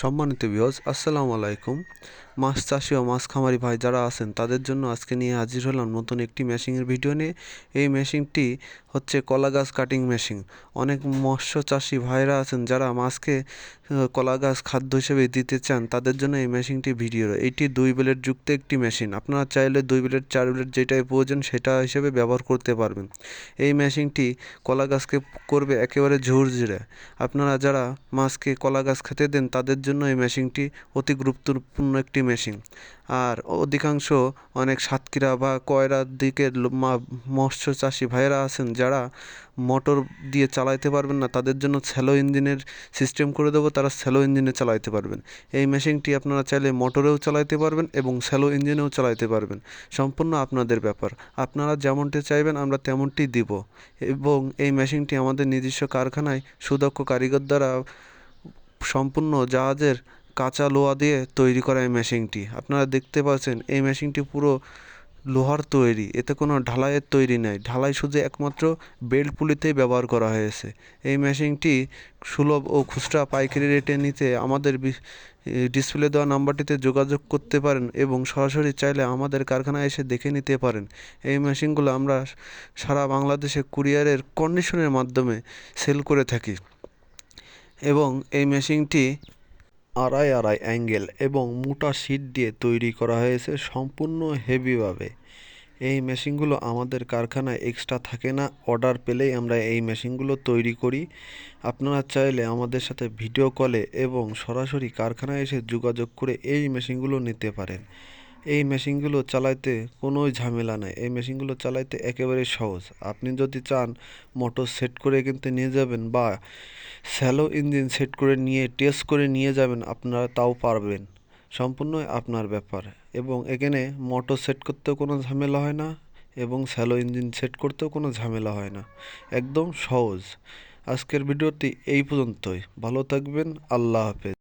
সম্মানিত বিহজ আসসালামু আলাইকুম। মাছ চাষি ও মাছ খামারি ভাই যারা আছেন, তাদের জন্য আজকে নিয়ে হাজির হলাম নতুন একটি মেশিনের ভিডিও নিয়ে। এই মেশিনটি হচ্ছে কলা গাছ কাটিং মেশিন অনেক মৎস্য চাষি ভাইরা আছেন যারা মাছকে কলা গাছ খাদ্য হিসেবে দিতে চান, তাদের জন্য এই মেশিনটি ভিডিও এইটি দুই ব্লেড যুক্ত একটি মেশিন আপনারা চাইলে দুই ব্লেড চার ব্লেড যেটাই প্রয়োজন সেটা হিসেবে ব্যবহার করতে পারবেন। এই মেশিনটি কলা গাছকে করবে একেবারে ঝুরঝুরে। আপনারা যারা মাছকে কলা গাছ খেতে দেন, তাদের জন্য এই মেশিনটি অতি গুরুত্বপূর্ণ একটি মেশিন আর অধিকাংশ অনেক সাতক্ষীরা বা কয়রার দিকের মৎস্য চাষি ভাইয়েরা আছেন যারা মোটর দিয়ে চালাইতে পারবেন না, তাদের জন্য স্যালো ইঞ্জিনের সিস্টেম করে দেবো, তারা স্যালো ইঞ্জিনে চালাইতে পারবেন। এই মেশিনটি আপনারা চাইলে মোটরেও চালাইতে পারবেন এবং স্যালো ইঞ্জিনেও চালাইতে পারবেন। সম্পূর্ণ আপনাদের ব্যাপার। আপনারা যেমনটি চাইবেন, আমরা তেমনটি দিব। এবং এই মেশিনটি আমাদের নিজস্ব কারখানায় সুদক্ষ কারিগর দ্বারা সম্পূর্ণ জাহাজের কাঁচা লোহা দিয়ে তৈরি করা এই মেশিনটি আপনারা দেখতে পাচ্ছেন, এই মেশিনটি পুরো লোহার তৈরি, এতে কোনো ঢালাইয়ের তৈরি নেই। ঢালাই শুধু একমাত্র বেল্ট পুলিতেই ব্যবহার করা হয়েছে। এই মেশিনটি সুলভ ও খুচরা পাইকারি রেটে নিতে আমাদের ডিসপ্লে দেওয়া নাম্বারটিতে যোগাযোগ করতে পারেন এবং সরাসরি চাইলে আমাদের কারখানায় এসে দেখে নিতে পারেন। এই মেশিনগুলো আমরা সারা বাংলাদেশে কুরিয়ারের কন্ডিশনের মাধ্যমে সেল করে থাকি। এবং এই মেশিনটি আড়াই আড়াই অ্যাঙ্গেল এবং মোটা শিট দিয়ে তৈরি করা হয়েছে সম্পূর্ণ হেভিভাবে। এই মেশিনগুলো আমাদের কারখানায় এক্সট্রা থাকে না, অর্ডার পেলেই আমরা এই মেশিনগুলো তৈরি করি। আপনারা চাইলে আমাদের সাথে ভিডিও কলে এবং সরাসরি কারখানায় এসে যোগাযোগ করে এই মেশিনগুলো নিতে পারেন। এই মেশিনগুলো চালাইতে কোনো ঝামেলা নেই। এই মেশিনগুলো চালাইতে একেবারে সহজ। আপনি যদি চান মোটর সেট করে কিন্তু নিয়ে যাবেন বা স্যালো ইঞ্জিন সেট করে নিয়ে, টেস্ট করে নিয়ে যাবেন, আপনারা তাও পারবেন। সম্পূর্ণ আপনার ব্যাপার। এবং এখানে মোটর সেট করতেও কোনো ঝামেলা হয় না এবং স্যালো ইঞ্জিন সেট করতেও কোনো ঝামেলা হয় না। একদম সহজ। আজকের ভিডিওটি এই পর্যন্তই। ভালো থাকবেন। আল্লাহ হাফেজ।